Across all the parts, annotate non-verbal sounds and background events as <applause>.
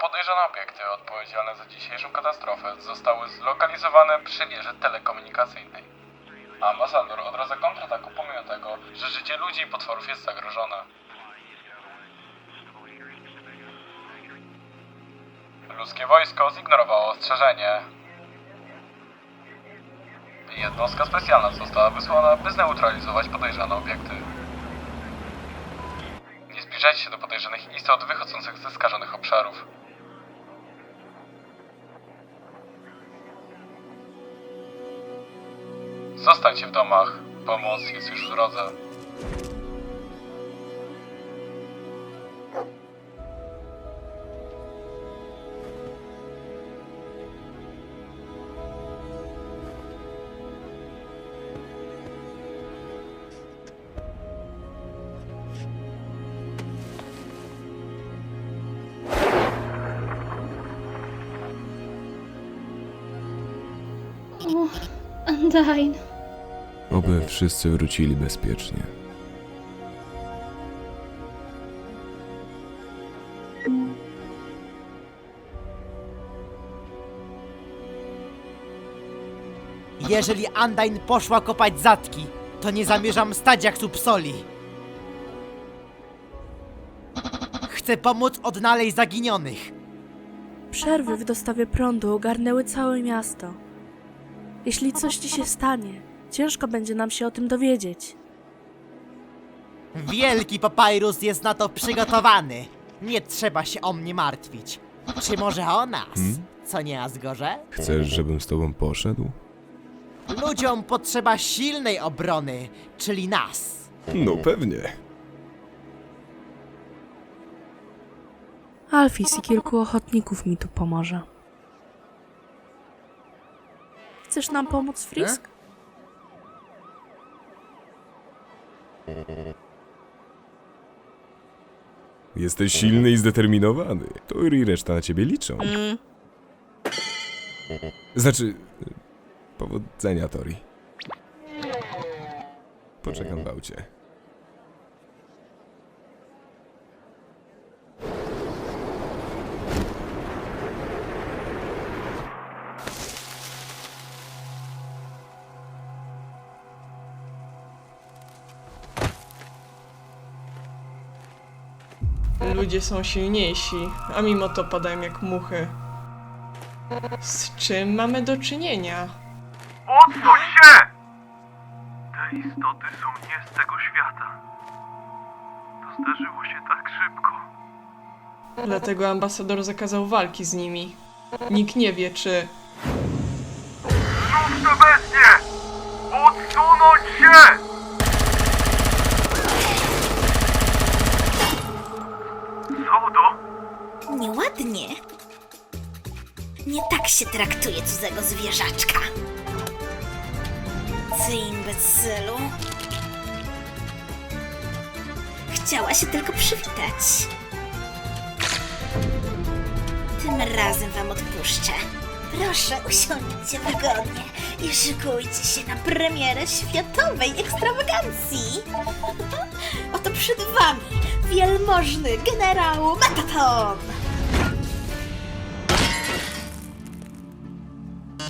podejrzane obiekty odpowiedzialne za dzisiejszą katastrofę zostały zlokalizowane przy wieży telekomunikacyjnej. Ambasador odradza kontrataku pomimo tego, że życie ludzi i potworów jest zagrożone. Ludzkie wojsko zignorowało ostrzeżenie. Jednostka specjalna została wysłana, by zneutralizować podejrzane obiekty. Nie zbliżajcie się do podejrzanych istot wychodzących ze skażonych obszarów. Zostańcie w domach. Pomoc jest już w drodze. Undyne. Wszyscy wrócili bezpiecznie. Jeżeli Undyne poszła kopać zatki, to nie zamierzam stać jak subsoli. Chcę pomóc odnaleźć zaginionych. Przerwy w dostawie prądu ogarnęły całe miasto. Jeśli coś ci się stanie, ciężko będzie nam się o tym dowiedzieć. Wielki papyrus jest na to przygotowany. Nie trzeba się o mnie martwić. Czy może o nas? Hmm? Co nie, Asgorze? Chcesz, żebym z tobą poszedł? Ludziom potrzeba silnej obrony, czyli nas. No pewnie. Alfis i kilku ochotników mi tu pomoże. Chcesz nam pomóc, Frisk? Jesteś silny i zdeterminowany. Tori i reszta na ciebie liczą. Znaczy... Powodzenia, Tori. Poczekam w aucie. Ludzie są silniejsi, a mimo to padają jak muchy. Z czym mamy do czynienia? Odsuń się! Te istoty są nie z tego świata. To zdarzyło się tak szybko. Dlatego ambasador zakazał walki z nimi. Nikt nie wie, czy Rób to bestie! Odsunąć się! To? Nieładnie. Nie tak się traktuje cudzego zwierzaczka. Ty imbecylu. Chciała się tylko przywitać. Tym razem wam odpuszczę. Proszę, usiądźcie wygodnie i szykujcie się na premierę światowej ekstrawagancji. <laughs> Oto przed wami wielmożny generał Metaton.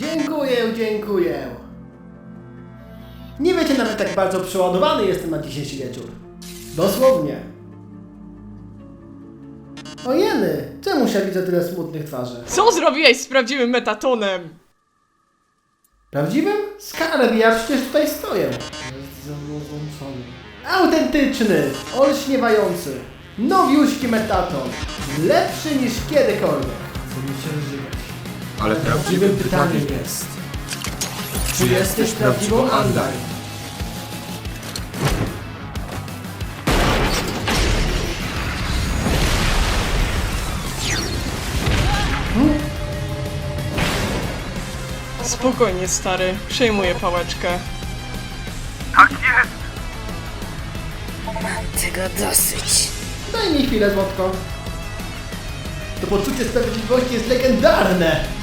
Dziękuję, dziękuję. Nie wiecie nawet jak bardzo przeładowany jestem na dzisiejszy wieczór. Dosłownie. O jeny, czemu się widzę tyle smutnych twarzy? co zrobiłeś z prawdziwym metatonem? Prawdziwym? Skarb, ja przecież tutaj stoję. Jest. Autentyczny, olśniewający, nowiuśki metaton. Lepszy niż kiedykolwiek. Co mi się żywać. Ale Prawdziwym pytaniem jest, czy jesteś prawdziwą Andaj? Spokojnie, stary. Przejmuję pałeczkę. Tak jest! Mam tego dosyć. Daj mi chwilę, Złotko. To poczucie sprawiedliwości jest legendarne!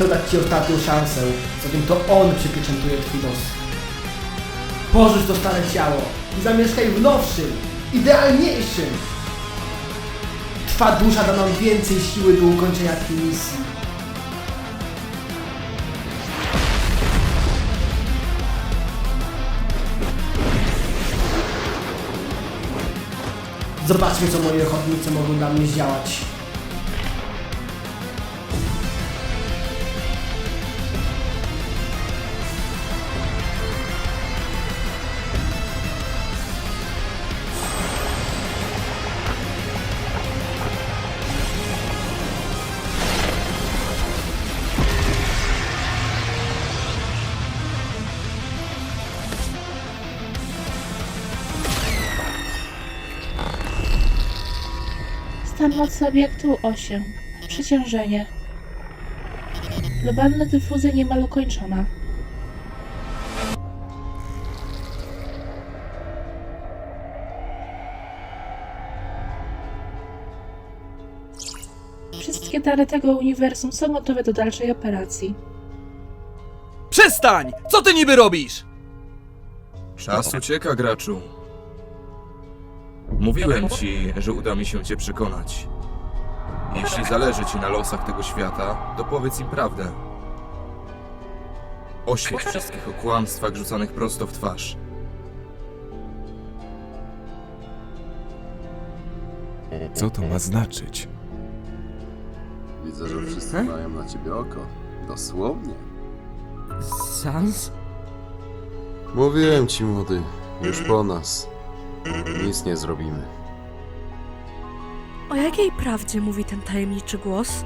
Chcę dać Ci ostatnią szansę, zanim to on przypieczętuje Twój los. Porzuć to stare ciało i zamieszkaj w nowszym, idealniejszym, Twa dusza da nam więcej siły do ukończenia tej misji. Zobaczmy, co moje ochotnice mogą dla mnie zdziałać. Stan mocy obiektu 8. Przeciążenie. Globalna dyfuzja niemal ukończona. Wszystkie dane tego uniwersum są gotowe do dalszej operacji. Przestań! Co ty niby robisz? Czas ucieka, graczu. Mówiłem ci, że uda mi się cię przekonać. Jeśli zależy ci na losach tego świata, to powiedz im prawdę. Oświeć wszystkich o kłamstwach rzucanych prosto w twarz. Co to ma znaczyć? Widzę, że wszyscy mają na ciebie oko. Dosłownie. Sans? Mówiłem ci, młody. Już po nas. Nic nie zrobimy. O jakiej prawdzie mówi ten tajemniczy głos?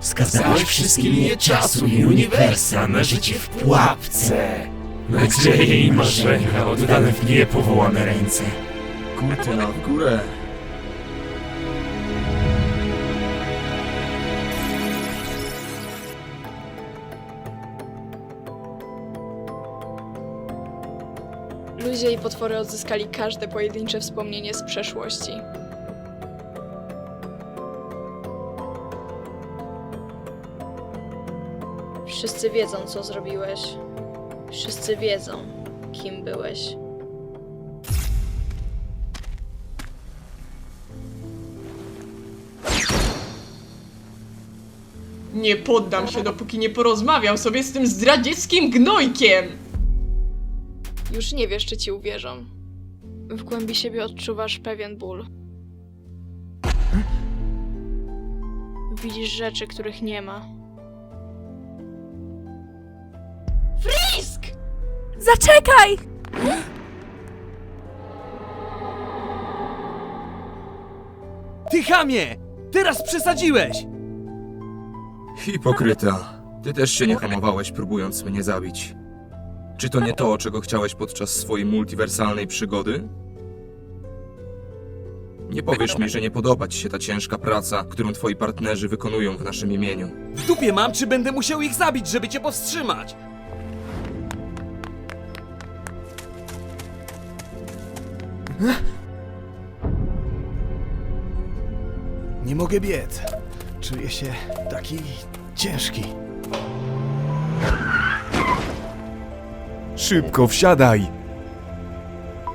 Skazałeś wszystkie linie czasu i uniwersa na życie w pułapce. Nadzieje i marzenia oddane w niepowołane ręce. Kurtyna w górę. Ludzie i potwory odzyskali każde pojedyncze wspomnienie z przeszłości. Wszyscy wiedzą, co zrobiłeś. Wszyscy wiedzą, kim byłeś. Nie poddam się, dopóki nie porozmawiam sobie z tym zdradzieckim gnojkiem! Już nie wiesz, czy ci uwierzą. W głębi siebie odczuwasz pewien ból. Widzisz rzeczy, których nie ma. Frisk! Zaczekaj! Ty chamie! Teraz przesadziłeś! Hipokryta. Ty też się nie hamowałeś, próbując mnie zabić. Czy to nie to, czego chciałeś podczas swojej multiwersalnej przygody? Nie powiesz mi, że nie podoba ci się ta ciężka praca, którą twoi partnerzy wykonują w naszym imieniu. W dupie mam, czy będę musiał ich zabić, żeby cię powstrzymać? Nie mogę biec. Czuję się taki ciężki. Szybko, wsiadaj!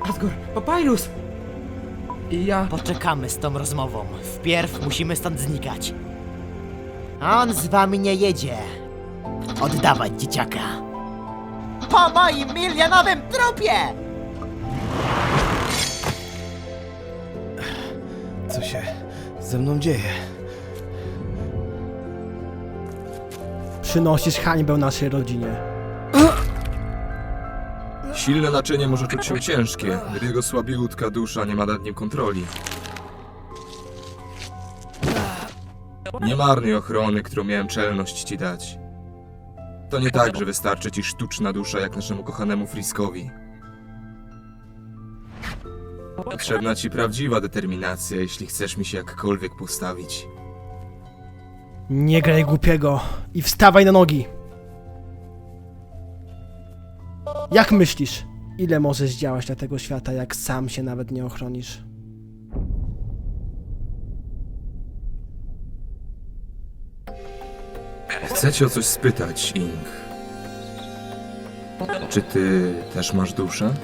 Asgore, Papyrus! I ja... Poczekamy z tą rozmową. Wpierw musimy stąd znikać. On z wami nie jedzie. Oddawać dzieciaka. Po moim milionowym trupie! Co się ze mną dzieje? Przynosisz hańbę naszej rodzinie. Silne naczynie może czuć się ciężkie, gdy jego słabiutka dusza nie ma nad nim kontroli. Nie marnuj ochrony, którą miałem czelność ci dać. To nie tak, że wystarczy ci sztuczna dusza jak naszemu kochanemu Friskowi. Potrzebna ci prawdziwa determinacja, jeśli chcesz mi się jakkolwiek postawić. Nie graj głupiego i wstawaj na nogi. Jak myślisz, ile możesz działać dla tego świata, jak sam się nawet nie ochronisz? Chcę cię o coś spytać, Ing. Czy ty też masz duszę?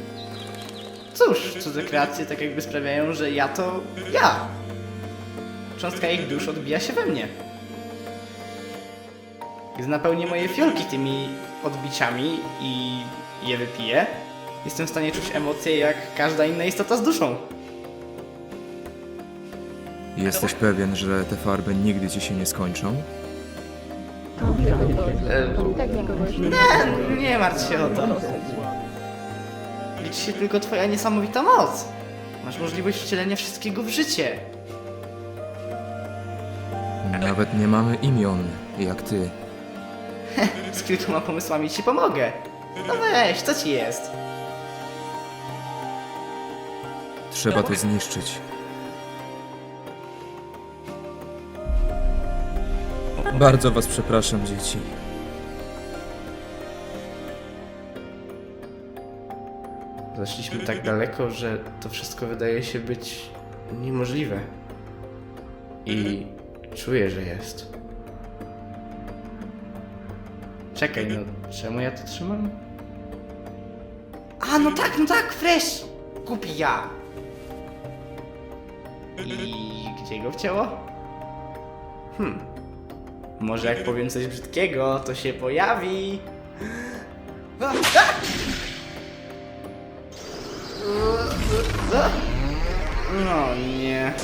Cóż, cudze kreacje tak jakby sprawiają, że ja to ja. cząstka ich dusz odbija się we mnie. Gdy napełnię moje fiolki tymi odbiciami i je wypiję, jestem w stanie czuć emocje jak każda inna istota z duszą. Jesteś pewien, że te farby nigdy ci się nie skończą? Nie, nie martw się o to. Liczy się tylko twoja niesamowita moc. Masz możliwość wcielenia wszystkiego w życie. Nawet nie mamy imion, jak ty. <laughs> Z kilkoma pomysłami ci pomogę. No weź, co ci jest? Trzeba to zniszczyć. Bardzo was przepraszam, dzieci. Zaszliśmy tak daleko, że to wszystko wydaje się być niemożliwe. I czuję, że jest. Czekaj, no czemu ja to trzymam? A, no tak, no tak, fresh! Kupi ja! I gdzie go wcięło? Hmm. Może jak powiem coś brzydkiego, to się pojawi. No nie.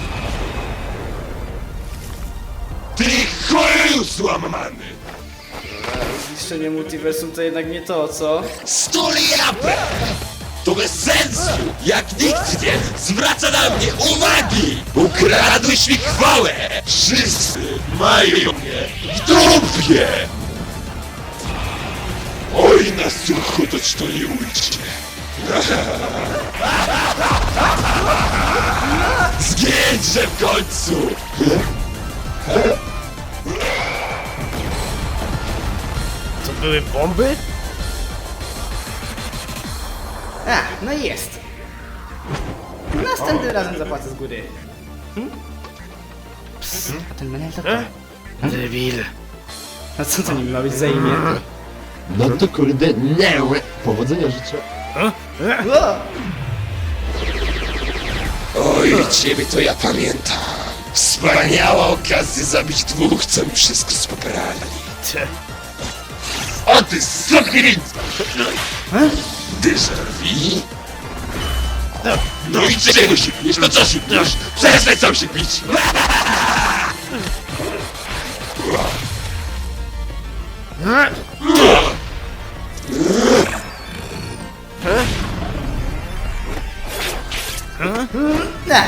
Ty choleru złamany! Zniszczenie multiversum to jednak nie to, co? Stuli rapę! To bez sensu! Jak nikt nie zwraca na mnie uwagi! Ukradłeś mi chwałę! Wszyscy mają mnie w dupie! Oj, na sucho to ci to nie ujdzie! Zgięćże w końcu! Były bomby? A, no i jest. Następnym razem zapłacę z góry. Hmm? Psst, a ten menel to kto? Debil. A co to nim ma być za imię? No to kurde, nie, powodzenia życzę. O! Oj, ciebie to ja pamiętam. Wspaniała okazja zabić dwóch, co mi wszystko spoperali. O ty sukniewicz! Dyżerwi? No i czego się pijesz? No co się pijesz? Przestań sam się pić! Ne.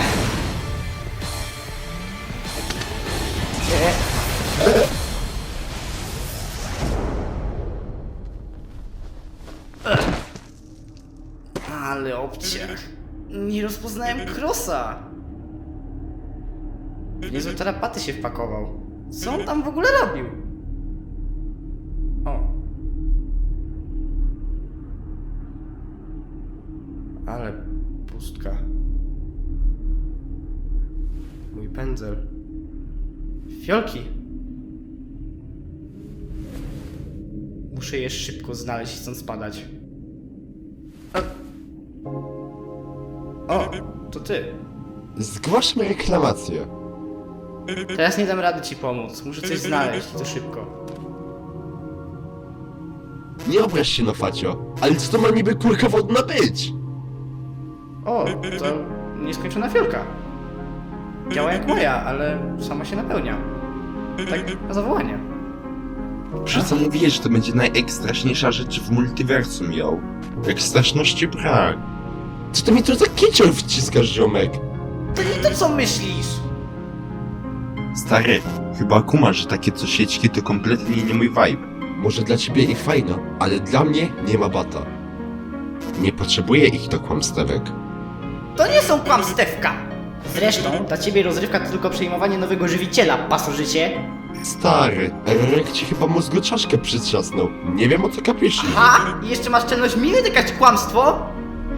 Nie rozpoznałem Krosa. Niezłe tarapaty się wpakował. Co on tam w ogóle robił? O. Ale pustka. Mój pędzel. Fiolki. Muszę je szybko znaleźć stąd spadać. O, to ty. Zgłaszmy reklamację. Teraz nie dam rady ci pomóc. Muszę coś znaleźć i to szybko. Nie obraź się, no facio, ale co to ma niby kurka wodna być? O, to nieskończona fiolka. Działa jak moja, ale sama się napełnia. Tak na zawołanie. Przy co mówiłeś, że to będzie najekstraśniejsza rzecz w multiversum, ją. Jak straszności brak. Co ty mi tu za kicior wciskasz, ziomek? To nie to, co myślisz! Stary, chyba kumasz, że takie co sieczki to kompletnie nie mój vibe. Może dla ciebie i fajno, ale dla mnie nie ma bata. Nie potrzebuję ich do kłamstewek. To nie są kłamstewka! Zresztą, dla ciebie rozrywka to tylko przejmowanie nowego żywiciela, pasożycie. Stary, Erek ci chyba mózgu czaszkę przytrzasnął. Nie wiem o co kapisz. Aha! I jeszcze masz czelność mi wytykać kłamstwo?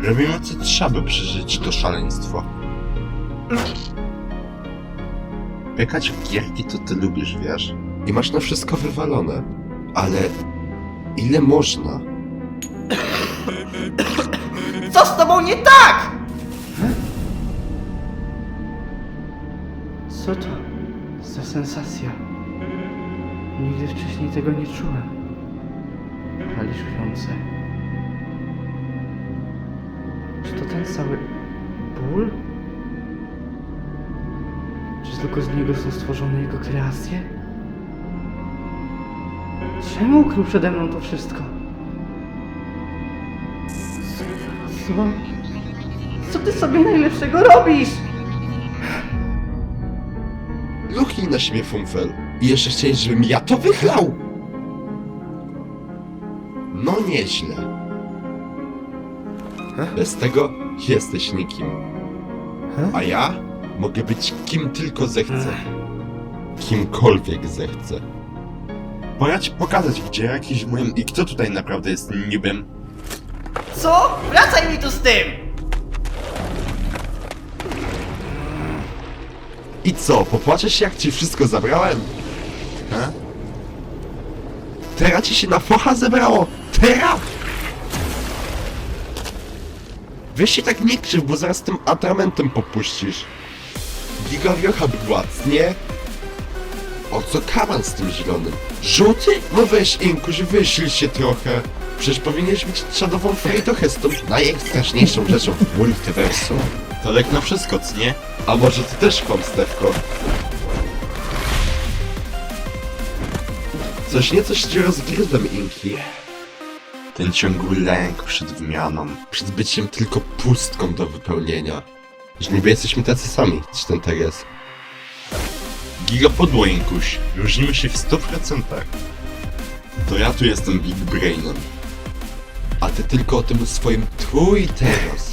Robimy co trzeba, by przeżyć to szaleństwo. Pykać w gierki to ty lubisz, wiesz? I masz na wszystko wywalone. Ale... Ile można? Co z tobą nie tak? Co to? sensacja. Nigdy wcześniej tego nie czułem. Paraliżujące. Czy to ten cały ból? Czy tylko z niego są stworzone jego kreacje? Czemu ukrył przede mną to wszystko? Co? Co ty sobie najlepszego robisz? Luchnij na siebie, Fumfel. I jeszcze chciałeś, żebym ja to wychlał? No nieźle. Bez tego jesteś nikim. A ja mogę być kim tylko zechcę. Kimkolwiek zechcę. Pora ci pokazać, gdzie jakiś młyn i kto tutaj naprawdę jest nibem. Co? Wracaj mi tu z tym! I co, popłaczesz jak ci wszystko zabrałem? He? Teraz ci się na focha zebrało? Teraz? Weź się tak nie krzyw, bo zaraz tym atramentem popuścisz. Gigawiocha błacnie. O co kaman z tym zielonym? Żółty? No weź Inkuś, wyślij się trochę. Przecież powinieneś być czadową frejtochę z tą najstraszniejszą rzeczą w multiversum. To lek na wszystko, co nie? A może ty też kłam, Stefko? Coś nieco ci rozgryzłem, Inki. Ten ciągły lęk przed wymianą. Przed byciem tylko pustką do wypełnienia. Że niby jesteśmy tacy sami, czy ten tak jest? Giga podło. Różnimy się w 100%. To ja tu jestem Big Brainem. A ty tylko o tym swoim tu i teraz.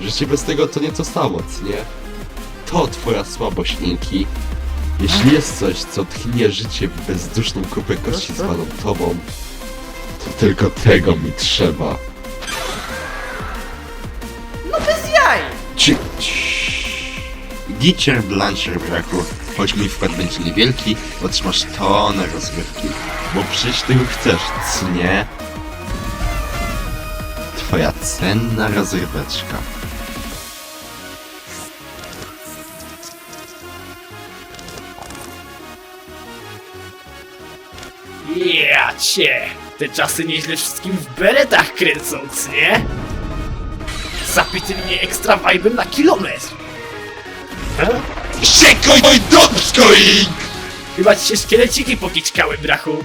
Życie bez tego to nieco samo, co nie? To twoja słabość, Inki. Jeśli jest coś, co tchnie życie w bezduszną kupę kości zwaną tobą, to tylko tego mi trzeba. No bez jaj! Ci... Gicier Blancher braku. Choć mój wkład będzie niewielki, otrzymasz tonę rozrywki. Bo przecież tego chcesz, co nie? Twoja cenna rozryweczka. Ja cię! Te czasy nieźle wszystkim w beretach kręcą, co nie? Zapity mnie ekstra vibe'em na kilometr! Siekoj mój Ink! Chyba ci się szkieleciki pokiczkały, brachu.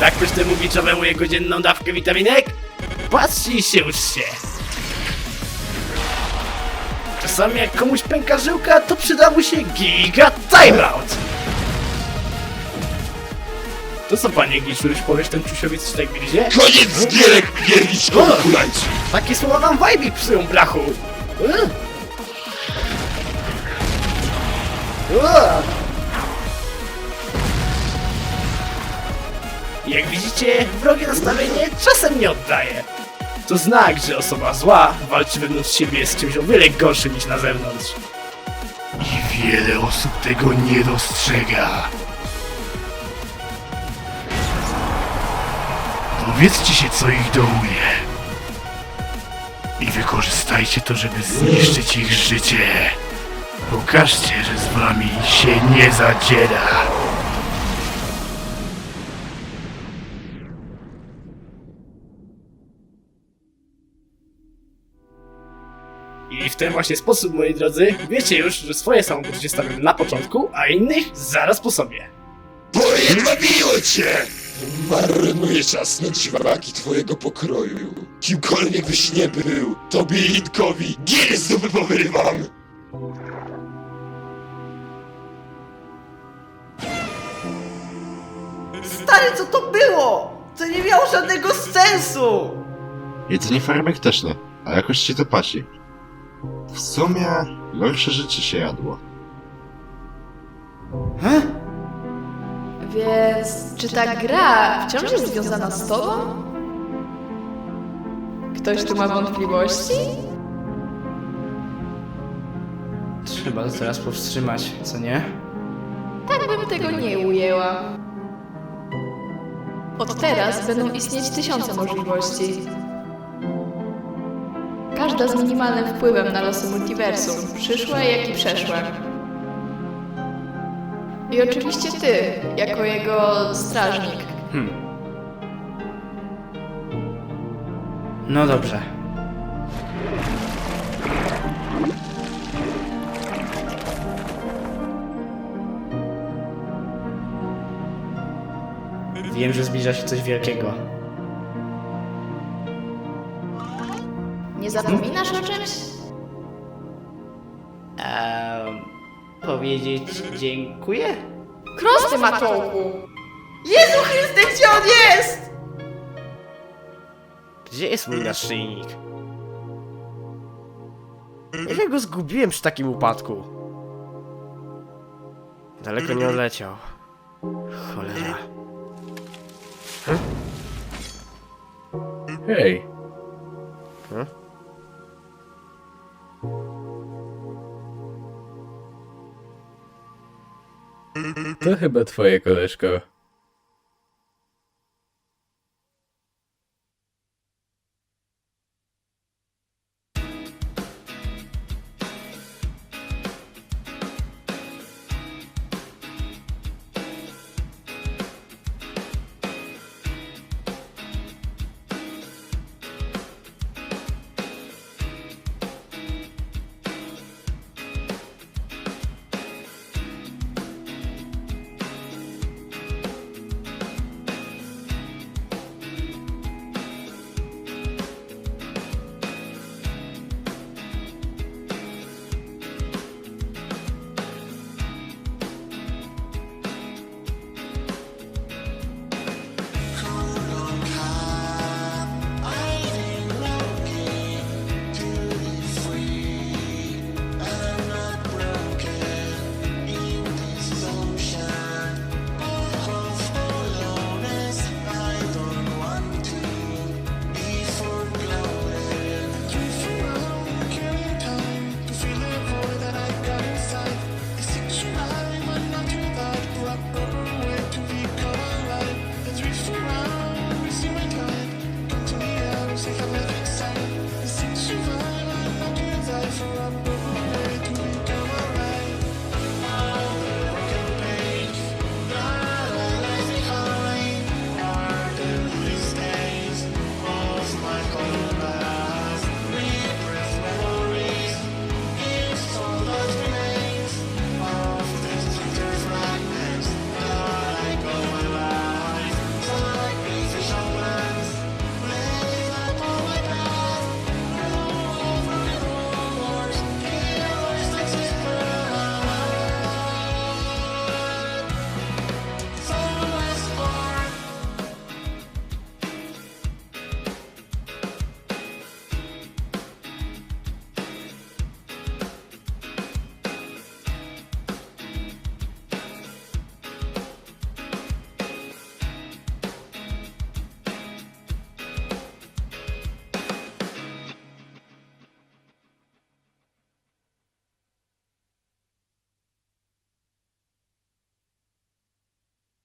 Tak ktoś temu biczowemu jego dzienną dawkę witaminek? Patrz i się ucz się. Czasami jak komuś pęka żyłka, to przyda mu się giga timeout. To co panie Giszuryś, powiesz ten Czusiowi coś tak gryzie? Koniec gierek, pierniczką, kulajcie! Takie słowa nam vibe psują, brachu. E? E. Jak widzicie, wrogie nastawienie czasem nie oddaje. To znak, że osoba zła walczy wewnątrz siebie z czymś o wiele gorszym niż na zewnątrz. I wiele osób tego nie dostrzega. Dowiedzcie się, co ich dołuje. I wykorzystajcie to, żeby zniszczyć ich życie. Pokażcie, że z wami się nie zadziera. I w ten właśnie sposób, moi drodzy, wiecie już, że swoje samopoczucie stawiam na początku, a innych zaraz po sobie. Pojebawiło cię! Marnuje czas na dziwaki twojego pokroju. Kimkolwiek byś nie był, tobie i Inkowi giery z dupy powyrywam! Stary, co to było? To nie miało żadnego sensu! Jedzenie nie, a jakoś ci to pasi. W sumie gorsze rzeczy się jadło. Więc czy ta gra wciąż jest związana z tobą? Ktoś tu ma wątpliwości? Trzeba to teraz powstrzymać, co nie? Tak bym tego nie ujęła. Od teraz będą istnieć tysiące możliwości. Każda z minimalnym wpływem na losy multiversum, przyszłe jak i przeszłe. I oczywiście ty, jako jego strażnik. Hmm. No dobrze. Wiem, że zbliża się coś wielkiego. Nie zapominasz o czymś? Powiedzieć dziękuję? Krosty matołku! Jezu Chryste, gdzie on jest? Gdzie jest mój naszyjnik? Jak ja go zgubiłem przy takim upadku? Daleko nie odleciał. Cholera. Hej. Hm? To chyba twoja koleżko.